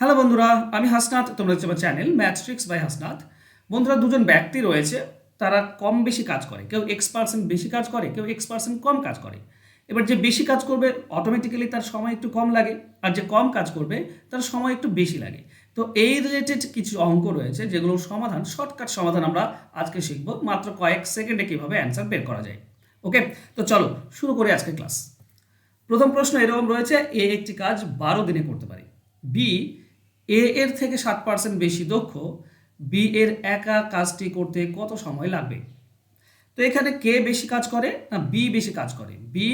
Hello বন্ধুরা, আমি হাসনাথ তোমরা হচ্ছে আমার চ্যানেল ম্যাথট্রিক্স বাই হাসনাথ বন্ধুরা, দুজন ব্যক্তি রয়েছে, তারা কম বেশি কাজ করে, কেউ এক্স পার্সেন্ট বেশি কাজ করে, কেউ এক্স পার্সেন্ট কম কাজ করে। এবার যে বেশি কাজ করবে অটোমেটিক্যালি তার সময় একটু কম লাগে, আর যে কম কাজ করবে, তার সময় একটু বেশি লাগে। তো এই রিলেটেড কিছু অঙ্ক রয়েছে, যেগুলোর সমাধান শর্টকাট সমাধান আমরা আজকে শিখব, মাত্র কয়েক সেকেন্ডে কীভাবে অ্যান্সার বের করা যায়। ওকে? তো চলো, শুরু করি আজকে ক্লাস প্রথম প্রশ্ন এরকম রয়েছে, এ একটি কাজ বারো দিনে করতে পারি। বি এ এর থেকে ষাট পার্সেন্ট বেশি দক্ষ বি এর একা কাজটি করতে কত সময় লাগবে? তো এখানে কে বেশি কাজ করে না বি বেশি কাজ করে? বি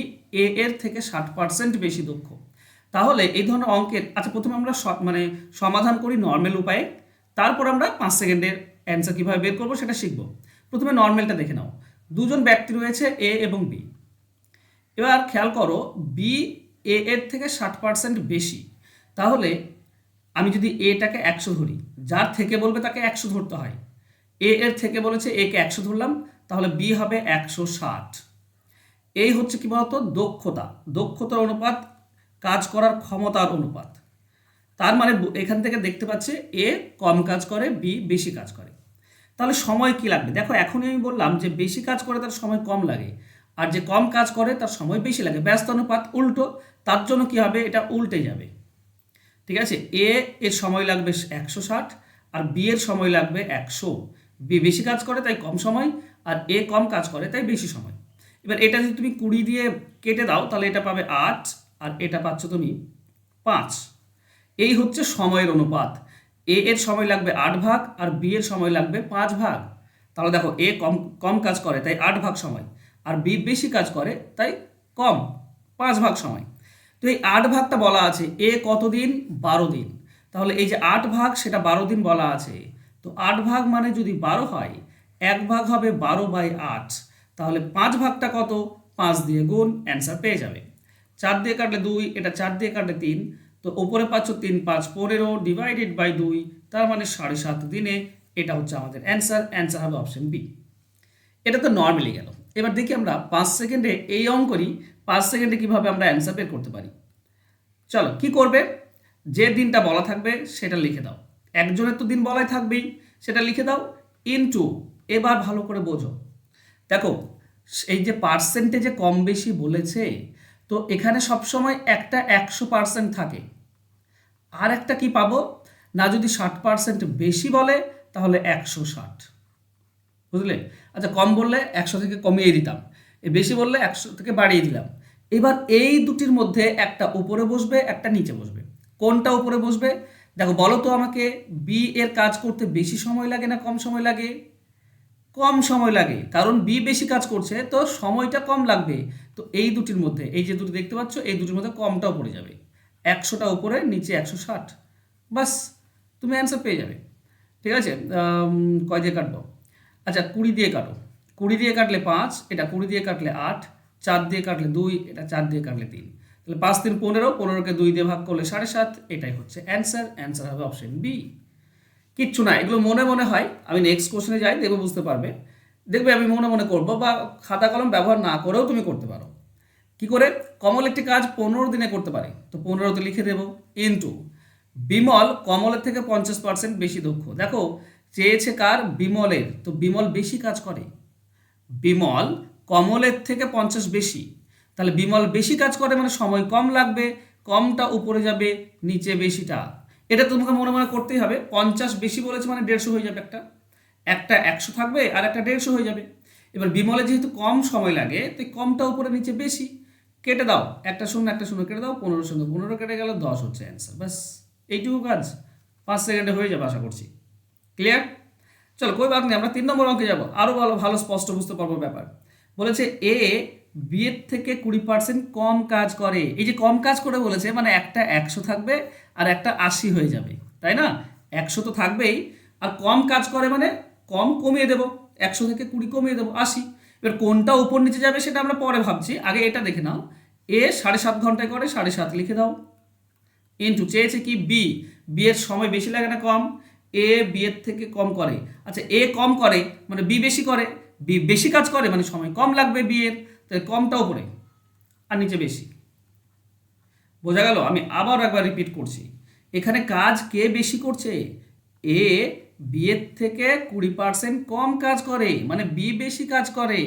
এ এর থেকে ষাট পার্সেন্ট বেশি দক্ষ। তাহলে এই ধরনের অঙ্কের আচ্ছা প্রথমে আমরা মানে সমাধান করি নর্মাল উপায়ে, তারপর আমরা পাঁচ সেকেন্ডের অ্যান্সার কীভাবে বের করব সেটা শিখব। প্রথমে নর্মালটা দেখে নাও। দুজন ব্যক্তি রয়েছে এ এবং বি এবার খেয়াল করো বি এ এর থেকে ষাট পার্সেন্ট বেশি। তাহলে আমি যদি এটাকে একশো ধরি, যার থেকে বলবে তাকে একশো ধরতে হয়। এ এর থেকে বলেছে এ কে একশো ধরলাম, তাহলে বি হবে একশো ষাট। এই হচ্ছে কি বলতো? দক্ষতা। দক্ষতার অনুপাত, কাজ করার ক্ষমতার অনুপাত। তার মানে এখান থেকে দেখতে পাচ্ছে এ কম কাজ করে বি বেশি কাজ করে। তাহলে সময় কি লাগবে? দেখো, এখনই আমি বললাম যে বেশি কাজ করে তার সময় কম লাগে, আর যে কম কাজ করে তার সময় বেশি লাগে। ব্যস্ত অনুপাত উল্টো, তার জন্য কি হবে? এটা উল্টে যাবে। ঠিক আছে? এ এর সময় লাগবে একশো ষাট আর বি এর সময় লাগবে একশো। বি বেশি কাজ করে, তাই কম সময়, আর এ কম কাজ করে, তাই বেশি সময়। এবার এটা যদি তুমি কুড়ি দিয়ে কেটে দাও, তাহলে এটা পাবে আট, আর এটা পাচ্ছ তুমি পাঁচ। এই হচ্ছে সময়ের অনুপাত। এ এর সময় লাগবে আট ভাগ, আর বি এর সময় লাগবে পাঁচ ভাগ। তাহলে দেখো এ কম কম কাজ করে, তাই আট ভাগ সময়, আর বি বেশি কাজ করে, তাই কম, পাঁচ ভাগ সময়। তো এই আট ভাগটা বলা আছে, এ কতদিন? বারো দিন। তাহলে এই যে আট ভাগ, সেটা বারো দিন বলা আছে। তো আট ভাগ মানে যদি বারো হয়, এক ভাগ হবে বারো বাই আট। তাহলে পাঁচ ভাগটা কত? পাঁচ দিয়ে গুণ, অ্যান্সার পেয়ে যাবে। চার দিয়ে কাটলে দুই, এটা চার দিয়ে কাটলে তিন। তো ওপরে পাচ্ছ তিন, পাঁচ, পনেরো ডিভাইডেড বাই দুই। তার মানে সাড়ে সাত দিনে এটা হচ্ছে আমাদের অ্যান্সার। অ্যান্সার হবে অপশন বি। এটা তো নর্মালি গেল। এবার দেখি আমরা পাঁচ সেকেন্ডে এই অঙ্করই পাঁচ সেকেন্ডে কীভাবে আমরা অ্যান্সার বের করতে পারি? চলো, কি করবে? যে দিনটা বলা থাকবে, সেটা লিখে দাও। একজনের তো দিন বলাই থাকবেই, সেটা লিখে দাও। ইনটু এবার ভালো করে বোঝো। দেখো, এই যে পার্সেন্টেজে কম বেশি বলেছে, তো এখানে সবসময় একটা একশো পার্সেন্ট থাকে। আর একটা কি পাবো? না, যদি ষাট পার্সেন্ট বেশি বলে, তাহলে একশো ষাট। বুঝলে? আচ্ছা কম বললে একশো থেকে কমিয়ে দিতাম। বেশি বললে একশো থেকে বাড়িয়ে দিলাম। এবার এই দুটির মধ্যে একটা উপরে বসবে, একটা নিচে বসবে। কোনটা উপরে বসবে? দেখো, বলো তো আমাকে বি এর কাজ করতে বেশি সময় লাগে না কম সময় লাগে? কম সময় লাগে, কারণ বি বেশি কাজ করছে, তো সময়টা কম লাগবে। তো এই দুটির মধ্যে, এই যে দুটি দেখতে পাচ্ছ, এই দুটির মধ্যে কমটাও পড়ে যাবে। একশোটা উপরে, নিচে একশো ষাট। বাস, তুমি অ্যান্সার পেয়ে যাবে। ঠিক আছে? কয় দিয়ে কাটবো? আচ্ছা কুড়ি দিয়ে কাটো। কুড়ি দিয়ে কাটলে পাঁচ, এটা কুড়ি দিয়ে কাটলে আট, চার দিয়ে কাটলে দুই, এটা চার দিয়ে কাটলে তিন। তাহলে পাঁচ তিন পনেরো, পনেরোকে দুই দিয়ে ভাগ করলে সাড়ে সাত, এটাই হচ্ছে অ্যান্সার অ্যান্সার হবে অপশন বি কিচ্ছু না, এগুলো মনে মনে হয়, আমি নেক্সট কোশ্চেনে যাই, দেখবে বুঝতে পারবে। দেখবে আমি মনে মনে করব বা খাতা কলম ব্যবহার না করেও তুমি করতে পারো। কি করে? কমল একটি কাজ পনেরো দিনে করতে পারে, তো পনেরোতে লিখে দেবো ইন্টু বিমল কমলের থেকে পঞ্চাশ পার্সেন্ট বেশি দক্ষ। দেখো, চেয়েছে কার? বিমলের। তো বিমল বেশি কাজ করে। বিমল কমলের থেকে পঞ্চাশ বেশি। তাহলে বিমল বেশি কাজ করে মানে সময় কম লাগবে, কমটা উপরে যাবে, নিচে বেশিটা। এটা তোমাকে মনে মনে করতেই হবে, পঞ্চাশ বেশি বলেছে মানে দেড়শো হয়ে যাবে একটা। একটা একশো থাকবে আর একটা দেড়শো হয়ে যাবে। এবার বিমলে যেহেতু কম সময় লাগে, তো এই কমটা উপরে নিচে বেশি। কেটে দাও, একটা শূন্য একটা শূন্য কেটে দাও, পনেরো শূন্য পনেরো কেটে গেলে, দশ হচ্ছে অ্যান্সার ব্যাস, এইটুকু কাজ। পাঁচ সেকেন্ডে হয়ে যাবে, আশা করছি। ক্লিয়ার চলো, কই বাদ নেই, আমরা তিন নম্বর অঙ্কে যাব। আরও ভালো ভালো, স্পষ্ট বুঝতে পারব ব্যাপার। বলেছে এ বিয়ের থেকে কুড়ি পার্সেন্ট কম কাজ করে। এই যে কম কাজ করে বলেছে মানে একটা একশো থাকবে আর একটা আশি হয়ে যাবে, তাই না? একশো তো থাকবেই। আর কম কাজ করে মানে কম কমিয়ে দেবো। একশো থেকে কুড়ি কমিয়ে দেবো, আশি। এবার কোনটা উপর নিচে যাবে সেটা আমরা পরে ভাবছি। আগে এটা দেখে নাও। এ সাড়ে সাত ঘন্টায় করে, সাড়ে সাত লিখে দাও। ইন্টু চেয়েছে কি বি বি এর সময় বেশি লাগে না কম? এ বি এর থেকে কম করে। আচ্ছা এ কম করে মানে বি বেশি করে বি বেশি কাজ করে মানে সময় কম লাগবে বি এর তাই কমটাও করে আর নিচে বেশি। বোঝা গেল? আমি আবার একবার রিপিট করছি। এখানে কাজ কে বেশি করছে? এ বি এর থেকে কুড়ি পার্সেন্ট কম কাজ করে মানে বি বেশি কাজ করে।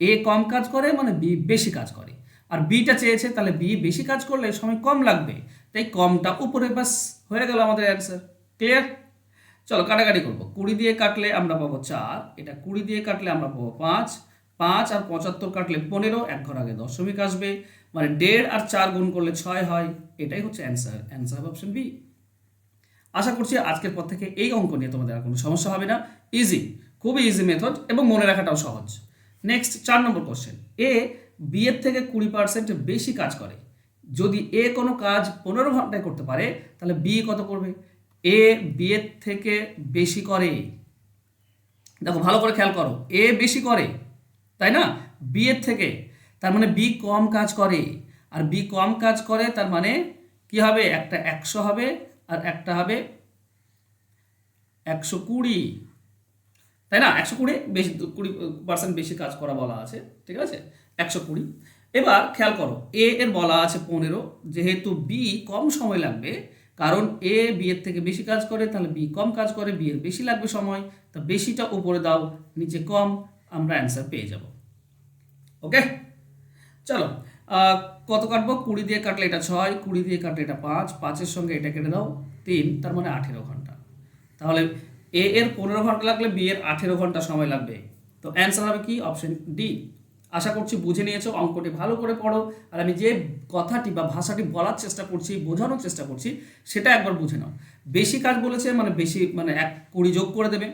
এ কম কাজ করে মানে বি বেশি কাজ করে। আর বিটা চেয়েছে, তাহলে বি বেশি কাজ করলে সময় কম লাগবে। তাই কমটা উপরে বাস হয়ে গেল আমাদের অ্যান্সার ক্লিয়ার চলো কাটাকাটি করব। কুড়ি দিয়ে কাটলে আমরা পাবো চার, এটা কুড়ি দিয়ে কাটলে আমরা পাবো পাঁচ পাঁচ আর পঁচাত্তর কাটলে পনেরো, এক ঘর আগে দশমিক আসবে। মানে দেড় আর চার গুণ করলে ছয় হয়, এটাই হচ্ছে অ্যান্সার অ্যান্সার হবে অপশন বি আশা করছি আজকের পর থেকে এই অঙ্ক নিয়ে তোমাদের আর কোনো সমস্যা হবে না। ইজি খুবই ইজি মেথড এবং মনে রাখাটাও সহজ। নেক্সট চার নম্বর কোশ্চেন এ বি এর থেকে কুড়ি পার্সেন্ট বেশি কাজ করে। যদি এ কোনো কাজ পনেরো ঘন্টায় করতে পারে, তাহলে বি কত করবে? এ বি এর থেকে বেশি করে। দেখো, ভালো করে খেয়াল করো। এ বেশি করে, তাই না? বি এর থেকে। তার মানে বি কম কাজ করে। আর বি কম কাজ করে, তার মানে কি হবে? একটা একশো হবে, আর একটা হবে একশো কুড়ি। তাই না? একশো কুড়ি বেশি কুড়ি পার্সেন্ট বেশি কাজ করা বলা আছে, ঠিক আছে? একশো কুড়ি। এবার খেয়াল করো এ এর বলা আছে পনেরো। যেহেতু বি কম সময় লাগবে কারণ এ বি এর থেকে বেশি কাজ করে, তাহলে বি কম কাজ করে বি এর বেশি লাগবে সময়, তা বেশিটা উপরে দাও, নিচে কম, আমরা অ্যান্সার পেয়ে যাব। ওকে চলো কত কাটবো? কুড়ি দিয়ে কাটলে এটা ছয়, কুড়ি দিয়ে কাটলে এটা পাঁচ, পাঁচের সঙ্গে এটা কেটে দাও, তিন, তার মানে আঠেরো ঘণ্টা। তাহলে এ এর পনেরো ঘণ্টা লাগলে বি এর আঠেরো ঘণ্টা সময় লাগবে। তো অ্যান্সার হবে কি? অপশন ডি আশা করছি বুঝে নিয়েছো, অঙ্কটি ভালো করে পড়ো। আর আমি যে কথাটি বা ভাষাটি বলার চেষ্টা করছি, বোঝানোর চেষ্টা করছি, সেটা একবার বুঝে নাও। বেশি কাজ বলেছে মানে বেশি মানে এক কুড়ি যোগ করে দেবে।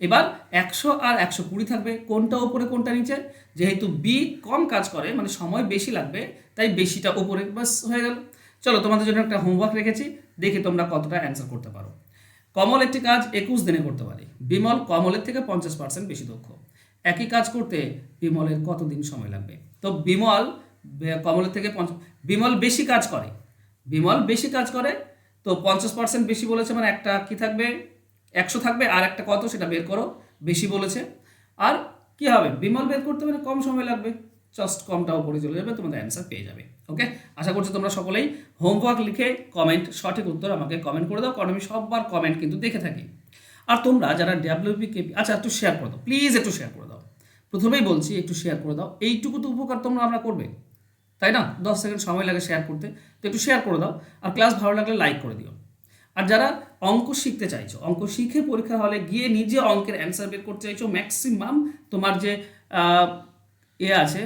এবার একশো আর একশো কুড়ি থাকবে, কোনটা ওপরে কোনটা নিচে? যেহেতু বি কম কাজ করে মানে সময় বেশি লাগবে, তাই বেশিটা ওপরে বাস হয়ে গেল। চলো, তোমাদের জন্য একটা হোমওয়ার্ক রেখেছি, দেখি তোমরা কতটা অ্যান্সার করতে পারো। কমল একটি কাজ একুশ দিনে করতে পারি। বিমল কমলের থেকে পঞ্চাশ পার্সেন্ট বেশি দক্ষ। একই কাজ করতে বিমলের কত দিন সময় লাগবে? তো বিমল কমলের থেকে পঞ্চাশ বিমল বেশি কাজ করে। বিমল বেশি কাজ করে, তো পঞ্চাশ পার্সেন্ট বেশি বলেছে মানে একটা কি থাকবে? একশো থাকবে, আর একটা কত সেটা বের করো, বেশি বলেছে। আর কি হবে? বিমল বের করতে মানে কম সময় লাগবে জাস্ট কমটা উপরে চলে যাবে, তোমাদের অ্যান্সার পেয়ে যাবে ওকে আশা করছি তোমরা সকলেই হোমওয়ার্ক লিখে কমেন্ট সঠিক উত্তর আমাকে কমেন্ট করে দাও, কারণ আমি সববার কমেন্ট কিন্তু দেখে থাকি। আর তোমরা যারা ডাব্লিউপি কেপি আচ্ছা একটু শেয়ার করে প্লিজ একটু শেয়ার করে প্রথমেই বলছি, একটু শেয়ার করে দাও। এইটুকু তো উপকার তোমরা, আমরা করবে। তাই না? দশ সেকেন্ড সময় লাগে শেয়ার করতে। তো একটু শেয়ার করে দাও। আর ক্লাস ভালো লাগলে লাইক করে দিও। আর যারা অঙ্ক শিখতে চাইছো, অঙ্ক শিখে পরীক্ষা হলে গিয়ে নিজে অঙ্কের অ্যান্সার বের করতে চাইছো ম্যাক্সিমাম তোমার যে এ আছে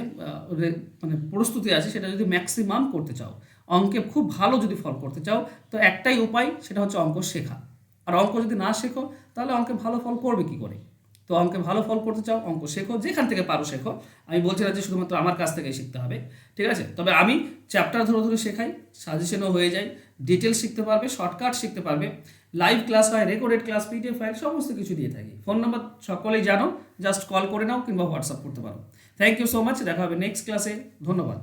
মানে প্রস্তুতি আছে, সেটা যদি ম্যাক্সিমাম করতে চাও, অঙ্কে খুব ভালো যদি ফল করতে চাও, তো একটাই উপায়, সেটা হচ্ছে অঙ্ক শেখা। আর অঙ্ক যদি না শেখো, তাহলে অঙ্কে ভালো ফল করবে কি করে? তো অঙ্কে ভালো ফল করতে চাও, অঙ্ক শেখো, যেখান থেকে পারো শেখো। আমি বলছি না যে শুধুমাত্র আমার কাছ থেকেই শিখতে হবে, ঠিক আছে? তবে আমি চ্যাপ্টার ধরে ধরে শেখাই সাজেশনও হয়ে যায় ডিটেলস শিখতে পারবে শর্টকাট শিখতে পারবে লাইভ ক্লাস হয় রেকর্ডেড ক্লাস পিডিএফ ফাইল সমস্ত কিছু দিয়ে থাকি। ফোন নাম্বার সকলেই জানো জাস্ট কল করে নাও কিংবা হোয়াটসঅ্যাপ করতে পারো। থ্যাংক ইউ সো মাচ দেখা হবে নেক্সট ক্লাসে ধন্যবাদ।